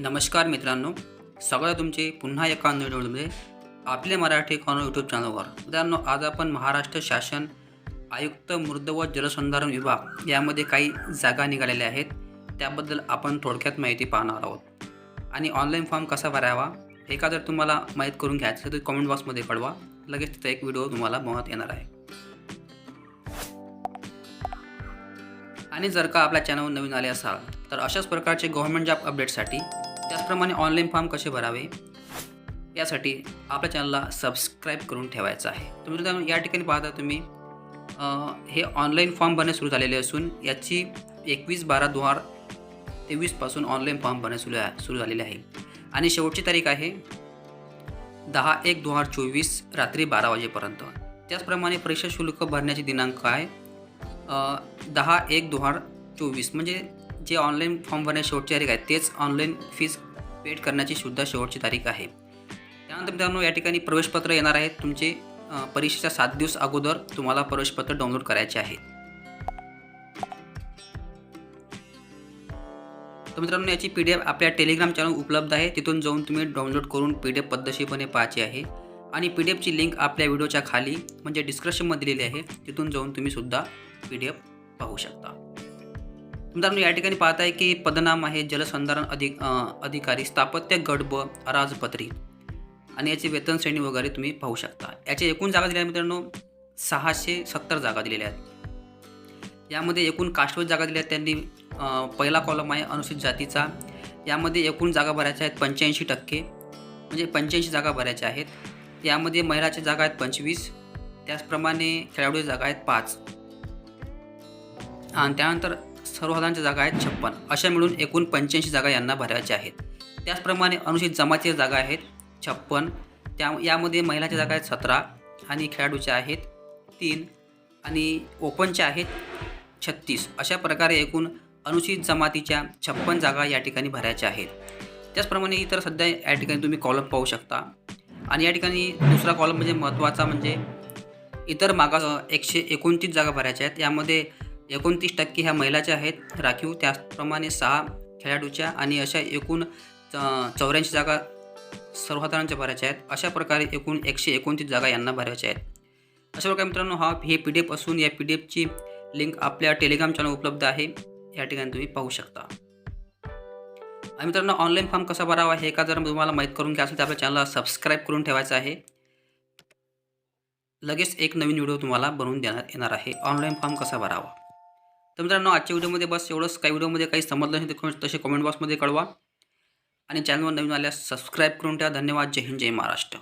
नमस्कार मित्रांनो स्वागत आहे तुमचे पुन्हा एका नवीन व्हिडिओमध्ये. आपले मराठी कॉर्नर यूट्यूब चॅनलवर. मित्रांनो आज आपण महाराष्ट्र शासन आयुक्त मृद व जलसंधारण विभाग यामध्ये काही जागा निघालेल्या आहेत. त्याबद्दल आपण थोडक्यात माहिती पाहणार आहोत. आणि ऑनलाईन फॉर्म कसा भरावा हे का जर तुम्हाला माहीत करून घ्यायचं असेल तर कॉमेंट बॉक्समध्ये कळवा लगेच तिथं एक व्हिडिओ तुम्हाला बघत येणार आहे. आणि जर का आपल्या चॅनलवर नवीन आले असाल तर अशाच प्रकारचे गव्हर्नमेंट जॉब अपडेटसाठी त्याचप्रमाणे ऑनलाईन फॉर्म कसे भरावे? यासाठी आपल्या चॅनलला सबस्क्राईब करून ठेवायचं आहे. तुम्ही या ठिकाणी पाहता तुम्ही हे ऑनलाईन फॉर्म भरणे सुरू झालेले असून याची एकवीस बारा दोन हजार तेवीसपासून ऑनलाईन फॉर्म भरणे सुरू आहे सुरू झालेले आहे. आणि शेवटची तारीख आहे दहा एक दोन हजार चोवीस रात्री बारा वाजेपर्यंत. त्याचप्रमाणे परीक्षा शुल्क भरण्याचे दिनांक आहे दहा एक दोन हजार चोवीस. म्हणजे जे ऑनलाईन फॉर्म भरण्याची शेवटची तारीख आहे तेच ऑनलाईन फीज पेड करण्याची सुद्धा शेवटची तारीख आहे. त्यानंतर मित्रांनो या ठिकाणी प्रवेशपत्र येणार आहेत. तुमचे परीक्षेच्या सात दिवस अगोदर तुम्हाला प्रवेशपत्र डाउनलोड करायचे आहे. तर मित्रांनो याची पी डी एफ आपल्या टेलिग्राम चॅनल उपलब्ध आहे. तिथून जाऊन तुम्ही डाउनलोड करून पी डी एफ पद्धतशीरपणे पाहायची आहे. आणि पी डी एफची लिंक आपल्या व्हिडिओच्या खाली म्हणजे डिस्क्रिप्शनमध्ये दिलेली आहे. तिथून जाऊन तुम्ही सुद्धा पी डी एफ पाहू शकता. मित्रांनो या ठिकाणी पाहत आहे की पदनाम आहे जलसंधारण अधिक अधिकारी स्थापत्य गडब राजपत्री. आणि याची वेतन श्रेणी वगैरे तुम्ही पाहू शकता. याचे एकूण जागा दिल्या आहेत मित्रांनो सहाशे सत्तर जागा दिलेल्या आहेत. यामध्ये एकूण कास्टवर जागा दिल्या आहेत त्यांनी पहिला कॉलम आहे अनुसूचित जातीचा. यामध्ये एकूण जागा भरायच्या आहेत पंच्याऐंशी टक्के म्हणजे पंच्याऐंशी जागा भरायच्या आहेत. यामध्ये महिलाच्या जागा आहेत पंचवीस त्याचप्रमाणे खेळाडू जागा आहेत पाच. आणि त्यानंतर सर्वसाधारणच्या जागा आहेत छप्पन. अशा मिळून एकूण पंच्याऐंशी जागा यांना भरायच्या आहेत. त्याचप्रमाणे अनुसूचित जमातीच्या जागा आहेत छप्पन. त्या यामध्ये महिलाच्या जागा आहेत सतरा आणि खेळाडूच्या आहेत तीन आणि ओपनच्या आहेत छत्तीस. अशा प्रकारे एकूण अनुसूचित जमातीच्या छप्पन जागा या ठिकाणी भरायच्या आहेत. त्याचप्रमाणे इतर सध्या या ठिकाणी तुम्ही कॉलम पाहू शकता. आणि या ठिकाणी दुसरा कॉलम म्हणजे महत्त्वाचा म्हणजे इतर मागास एकशे एकोणतीस जागा भरायच्या आहेत. यामध्ये एकोणतीस टक्के ह्या महिलाच्या आहेत. राखीव त्याचप्रमाणे सहा खेळाडूच्या आणि अशा एकूण चौऱ्याऐंशी जागा सर्वसाधारणच्या भरायच्या आहेत. अशा प्रकारे एकूण एकशे एकोणतीस जागा यांना भरायच्या आहेत. अशा प्रकारे मित्रांनो हा हे पी डी एफ असून या पी डी एफची लिंक आपल्या टेलिग्राम चॅनल उपलब्ध आहे. या ठिकाणी तुम्ही पाहू शकता. आणि मित्रांनो ऑनलाईन फॉर्म कसा भरावा हे का जर तुम्हाला माहीत करून घ्या असेल तर आपल्या चॅनलला सबस्क्राईब करून ठेवायचं आहे. लगेच एक नवीन व्हिडिओ तुम्हाला बनवून देण्यात येणार आहे. ऑनलाईन फॉर्म कसा भरावा? तर मित्रांनो आजच्या व्हिडिओमध्ये बस एवढंच. काही व्हिडिओमध्ये काही समजलं नाही तर तसे कमेंट बॉक्समध्ये कळवा. आणि चॅनलवर नवीन आल्यास सबस्क्राईब करून ठेवा. धन्यवाद. जय हिंद जय महाराष्ट्र.